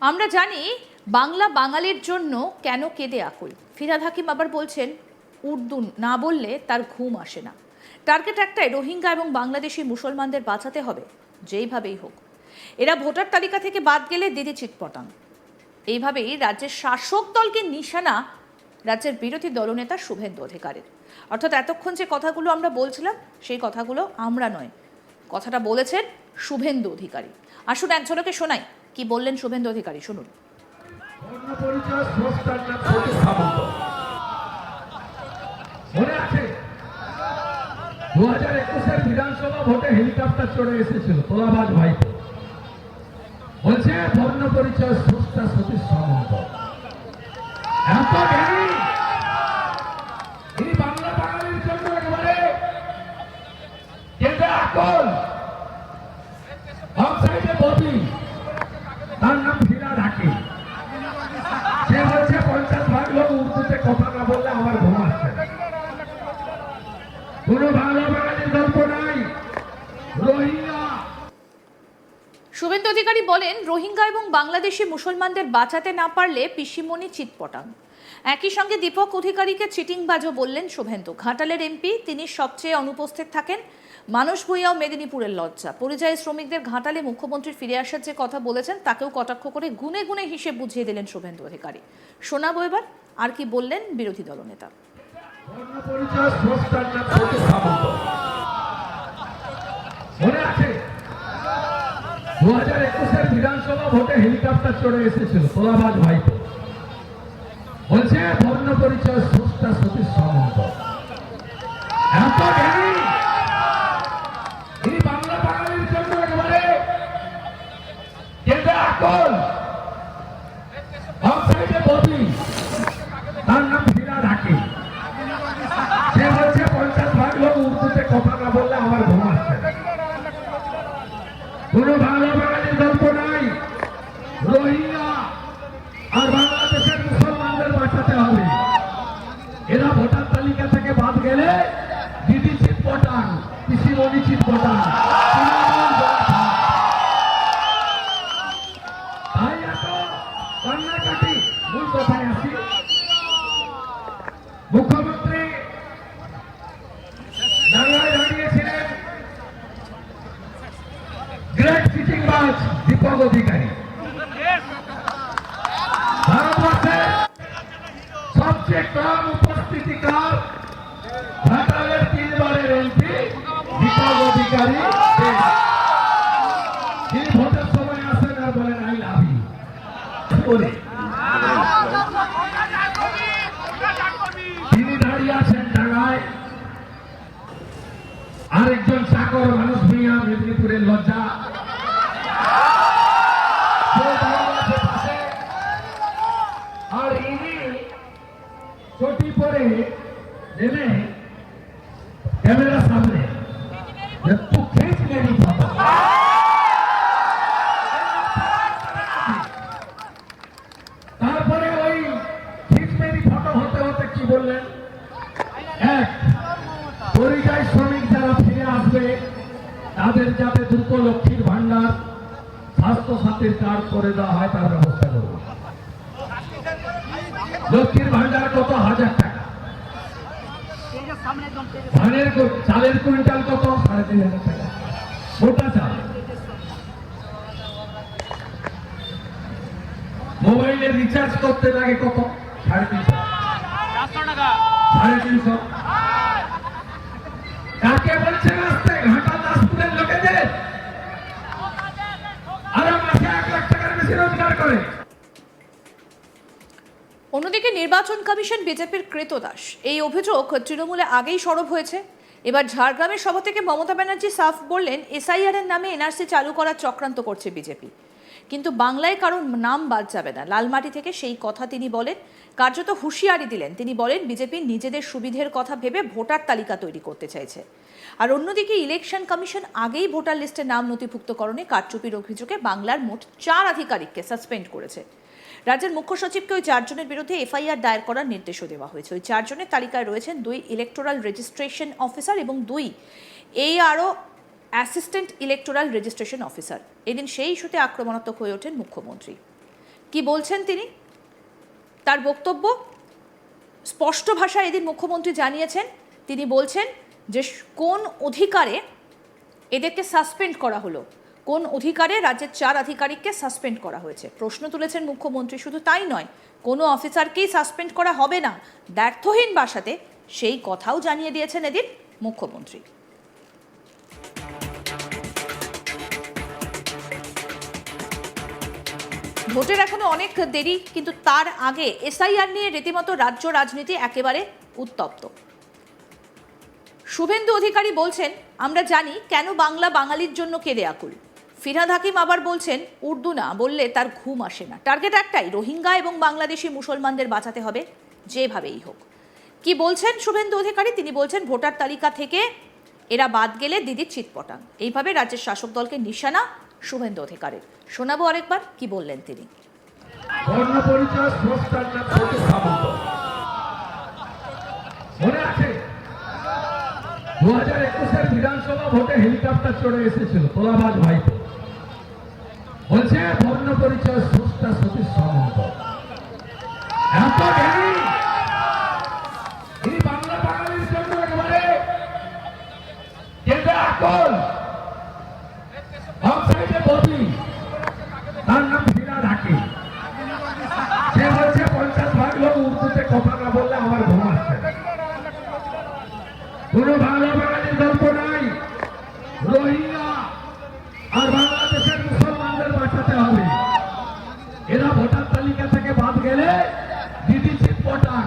আমরা জানি বাংলা বাঙালির জন্য কেন কেঁদে আকুল। ফিরাদ হাকিম আবার বলছেন, উর্দু না বললে তার ঘুম আসে না। টার্গেট একটাই, রোহিঙ্গা এবং বাংলাদেশি মুসলমানদের বাঁচাতে হবে, যেইভাবেই হোক। এরা ভোটার তালিকা থেকে বাদ গেলে দিদি চিটপটাং। এইভাবেই রাজ্যের শাসক দলকে নিশানা রাজ্যের বিরোধী দলনেতা শুভেন্দু অধিকারীর। অর্থাৎ এতক্ষণ যে কথাগুলো আমরা বলছিলাম, সেই কথাগুলো আমরা নয়। কথাটা বলেছেন শুভেন্দু অধিকারী। আসুন এক ঝলকে শোনাই। কি বললেন শুভেন্দু অধিকারী? শুনুন। দু হাজার একুশের বিধানসভা ভোটে হেলিকপ্টার চড়ে এসেছিল তোলাবাজ ভাই বলছে বর্ণ পরিচয় স্রষ্টা সতীশ সামন্ত এত জ্ঞানী এই বাংলা বাঙালির জন্য একেবারে কেঁদে আকল বাম সাইডে ববি তার নাম ফিরা ঢাকি সে বলছে পঞ্চাশ ভাগ লোক উর্দুতে কথা না বললে আমার ঘুম আসছে না। কোনো বাংলা বাঙালির গল্প নাই রোহিঙ্গা শুভেন্দু অধিকারী বলেন, রোহিঙ্গা এবং বাংলাদেশি মুসলমানদের বাঁচাতে না পারলে পিসিমণি চিৎপটাং। একই সঙ্গে দীপক অধিকারীকে চিটিংবাজও বললেন শুভেন্দু। ঘাটালের এমপি, তিনি সবচেয়ে অনুপস্থিত থাকেন মানুষ ভূঁইয়াও মেদিনীপুরের লজ্জা। পরিযায়ী শ্রমিকদের ঘাটালে মুখ্যমন্ত্রীর ফিরে আসার যে কথা বলেছেন, তাকেও কটাক্ষ করে গুনে গুনে হিসেব বুঝিয়ে দিলেন শুভেন্দু অধিকারী। শোনাবো এবার, আর কি বললেন বিরোধী দলনেতা। মনে আছে? দু হাজার একুশের বিধানসভা ভোটে হেলিকপ্টার চড়ে এসেছিল, তোলাবাজ ভাইপো। বলছে, বর্ণ পরিচয় স্রষ্টা সতীশ সামন্ত। এত জ্ঞানী! এই কান্নাকাটি মূল কথায় সবচেয়ে কম উপস্থিতিকার ঘাটালের তিনবারের এমপি দীপক অধিকারী তিনি ভোটের সময় আসেন আর বলেন আই লাভ ইউ করে তিনি দাঁড়িয়ে আছেন ডাঙায় আরেকজন চাকর মানুষ মিয়া মেদিনীপুরের লজ্জা। আর ইনি চটি পরে নেমে ক্যামেরার সামনে তারপরে ওই ফটো হতে হতে কি বললেন? এক, পরিযায়ী শ্রমিক তাদের যাতে দ্রুত লক্ষ্মীর ভান্ডার স্বাস্থ্য সাথীর কার্ড করে দেওয়া হয়, তার ব্যবস্থা করব। লক্ষ্মীর ভান্ডার কত? হাজার টাকা। ধানের চালের কুইন্টাল কত? সাড়ে তিন হাজার টাকা। মোটা চাল। মোবাইলে রিচার্জ করতে লাগে কত? সাড়ে তিনশো। সাড়ে তিনশো। কাকে বলছে অন্যদিকে নির্বাচন কমিশন বিজেপির কৃতদাস এই অভিযোগ তৃণমূলে আগেই সরব হয়েছে। এবার ঝাড়গ্রামের সভা থেকে মমতা ব্যানার্জি সাফ বললেন এসআইআর এর নামে এনআরসি চালু করার চক্রান্ত করছে বিজেপি। কিন্তু বাংলায় কারোর নাম বাদ যাবে না। লালমাটি থেকে সেই কথা তিনি বলেন, কার্যত হুঁশিয়ারি দিলেন। তিনি বলেন, বিজেপি নিজেদের সুবিধের কথা ভেবে ভোটার তালিকা তৈরি করতে চাইছে। আর অন্যদিকে ইলেকশন কমিশন আগেই ভোটার লিস্টে নাম নথিভুক্তকরণে কারচুপির অভিযোগে বাংলার মোট চার আধিকারিককে সাসপেন্ড করেছে। রাজ্যের মুখ্য সচিবকে ওই চারজনের বিরুদ্ধে এফআইআর দায়ের করার নির্দেশও দেওয়া হয়েছে। ওই চারজনের তালিকায় রয়েছেন দুই ইলেকটোরাল রেজিস্ট্রেশন অফিসার এবং দুই AERO assistant electoral registration officer এদিন সেই ইস্যুতে আক্রমণাত্মক হয়ে ওঠেন মুখ্যমন্ত্রী। কি বলছেন তিনি? তার বক্তব্য? স্পষ্ট ভাষায় এদিন মুখ্যমন্ত্রী জানিয়েছেন, তিনি বলছেন যে কোন অধিকারে এদেরকে সাসপেন্ড করা হলো? কোন অধিকারে রাজ্যের চার আধিকারিককে সাসপেন্ড করা হয়েছে? প্রশ্ন তুলেছেন মুখ্যমন্ত্রী, শুধু তাই নয়, কোনো অফিসারকেই সাসপেন্ড করা হবে না। ব্যর্থহীন ভাষাতে সেই কথাও জানিয়ে দিয়েছেন এদিন মুখ্যমন্ত্রী। ভোটের এখনও অনেক দেরি, কিন্তু তার আগে এসআইআর নিয়ে রীতিমতো রাজ্য রাজনীতি একেবারে উত্তপ্ত। শুভেন্দু অধিকারী বলছেন, আমরা জানি কেন বাংলা বাঙালির জন্য কেঁদে আকুল। ফিরহাদ হাকিম আবার বলছেন, উর্দু না বললে তার ঘুম আসে না। টার্গেট একটাই, রোহিঙ্গা এবং বাংলাদেশি মুসলমানদের বাঁচাতে হবে, যেভাবেই হোক। কি বলছেন শুভেন্দু অধিকারী? তিনি বলছেন, ভোটার তালিকা থেকে এরা বাদ গেলে দিদির চিৎপটান এইভাবে রাজ্যের শাসক দলকে নিশানা শুভেন্দু অধিকারীর। শোনাবো আরেকবার, কি বললেন তিনি? দু হাজার একুশের বিধানসভা ভোটে হেলিকপ্টার চড়ে এসেছিল, তোলাবাজ ভাইপো। বলছে বর্ণ পরিচয় স্রষ্টা সতীশ সামন্ত। এত জ্ঞানী! তিনি বাংলা বাঙালির জন্য একেবারে কেন্দ্রে আকল। তার নাম সে বলছে পঞ্চাশ ভাগ লোক উর্দুতে কথা আমার কোনো বাংলা বাঙালির গল্প নাই রোহিঙ্গা আর বাংলাদেশের মুসলমানদের বাঁচাতে হবে এরা ভোটার তালিকা থেকে বাদ গেলে দিদি চিট পটান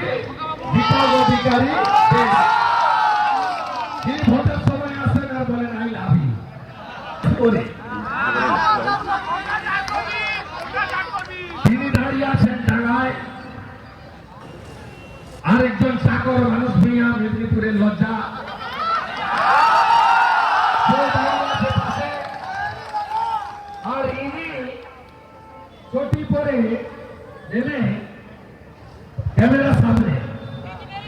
দীপক অধিকারী তিনি ভোটের সময় আসেন আর বলেন, আই লাভ ইউ। করে তিনি আরেকজন চাকর মানুষ মিয়া মেদিনীপুরের লজ্জা। আর ইনি চটি পরে নেমে ক্যামেরার সামনে